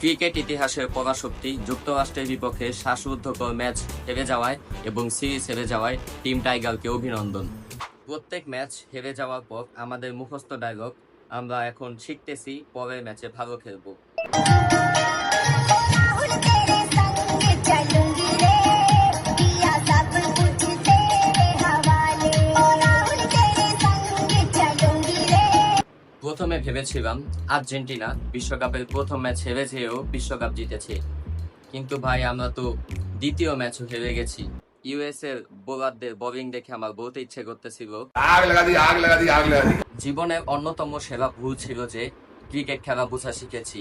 Cricket ইতিহাসের পরাশক্তি যুক্তরাষ্ট্রের বিপক্ষে শ্বাসরুদ্ধকর ম্যাচ হেরে যাওয়ায় এবং সিরিজ হেরে যাওয়ায় টিম টাইগারকে অভিনন্দন। প্রত্যেক ম্যাচ হেরে যাওয়ার পর আমাদের মুখস্থ ডায়লগ আমরা এখন শিখতেছি পরের ম্যাচে ভালো খেলব। প্রথমে ভেবেছিলাম আর্জেন্টিনা বিশ্বকাপের প্রথম ম্যাচ হেরেছেও বিশ্বকাপ জিতেছে। কিন্তু ভাই আমরা তো দ্বিতীয় ম্যাচও হেরে গেছি। ইউএস এর বোলারদের বোলিং দেখে আমার বহুত ইচ্ছে করতেছিল। জীবনের অন্যতম সেরা ভুল ছিল যে ক্রিকেট খেলা বোঝা শিখেছি।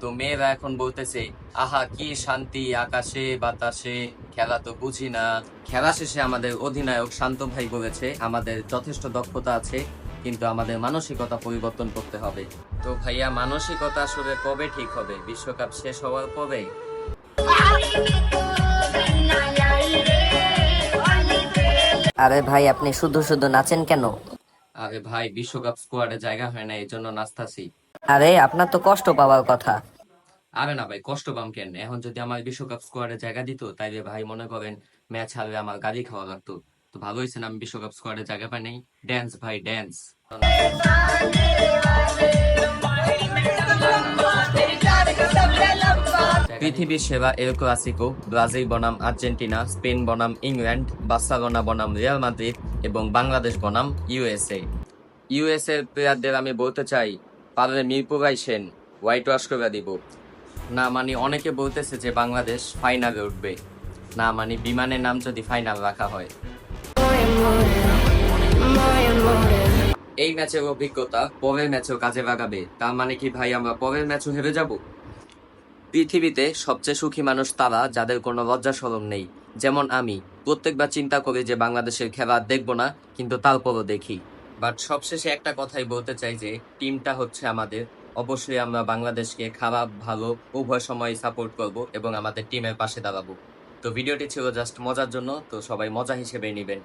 তো মেয়েরা এখন বলতেছে আহা কি শান্তি আকাশে বাতাসে খেলা তো বুঝি না। খেলা শেষে আমাদের অধিনায়ক শান্ত ভাই বলেছে আমাদের যথেষ্ট দক্ষতা আছে কিন্তু আমাদের মানসিকতা পরিবর্তন করতে হবে। তো ভাইয়া মানসিকতা আসলে কবে ঠিক হবে? বিশ্বকাপ শেষ হওয়ার পরে আরে ভাই আপনি শুধু শুধু নাচেন কেন? আরে ভাই বিশ্বকাপ স্কোয়াডে জায়গা হয় না এই জন্য নাচতাছি। আরে আপনার তো কষ্ট পাওয়ার কথা। আরে না ভাই কষ্ট পাম কেন? এখন যদি আমার বিশ্বকাপ স্কোয়াডে জায়গা দিত তাইলে ভাই মনে করেন ম্যাচ হারলে আমার গাড়ি খাওয়া লাগতো। তো ভালো হয়েছে না আমি বিশ্বকাপ স্কোয়াডে জায়গা পাই নাই? ড্যান্স ভাই ড্যান্স পৃথিবীর সেরা এল ক্লাসিকো ব্রাজিল বনাম আর্জেন্টিনা স্পেন বনাম ইংল্যান্ড বার্সেলোনা বনাম রিয়াল মাদ্রিদ এবং বাংলাদেশ বনাম ইউএসএ ইউএসএ এর প্লেয়ারদের আমি বলতে চাই পারলে মিরপুর আইসেন হোয়াইট ওয়াশ করে দিব না মানে অনেকে বলতেছে যে বাংলাদেশ ফাইনালে উঠবে না মানে বিমানের নাম যদি ফাইনাল রাখা হয় এই ম্যাচের অভিজ্ঞতা পরের ম্যাচেও কাজে লাগাবে। তার মানে কি ভাই, আমরা পরের ম্যাচও হেরে যাব? পৃথিবীতে সবচেয়ে সুখী মানুষ তারা, যাদের কোনো লজ্জা সরম নেই। যেমন আমি। প্রত্যেকবার চিন্তা করি যে বাংলাদেশের খেলা দেখব না, কিন্তু তারপরও দেখি। বাট সবশেষে একটা কথাই বলতে চাই যে, টিমটা হচ্ছে আমাদের। অবশ্যই আমরা বাংলাদেশকে খারাপ, ভালো, উভয় সময় সাপোর্ট করব এবং আমাদের টিমের পাশে দাঁড়াবো। তো ভিডিওটি ছিল জাস্ট মজার জন্য, তো সবাই মজা হিসেবেই নেবেন।